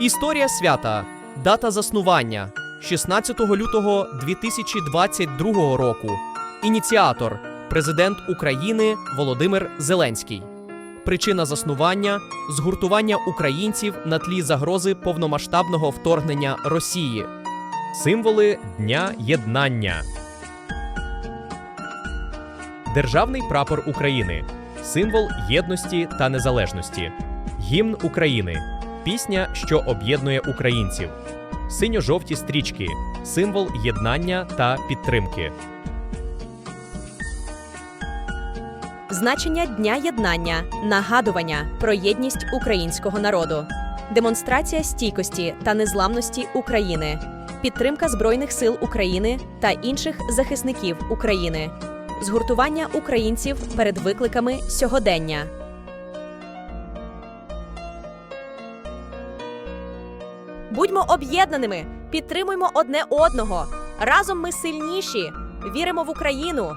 Історія свята. Дата заснування 16 лютого 2022 року. Ініціатор Президент України Володимир Зеленський. Причина заснування згуртування українців на тлі загрози повномасштабного вторгнення Росії. Символи Дня Єднання. Державний прапор України символ єдності та незалежності. Гімн України пісня, що об'єднує українців. Синьо-жовті стрічки символ єднання та підтримки. Значення Дня єднання нагадування про єдність українського народу, демонстрація стійкості та незламності України, підтримка Збройних сил України та інших захисників України, згуртування українців перед викликами сьогодення. Будьмо об'єднаними, підтримуймо одне одного. Разом ми сильніші. Віримо в Україну,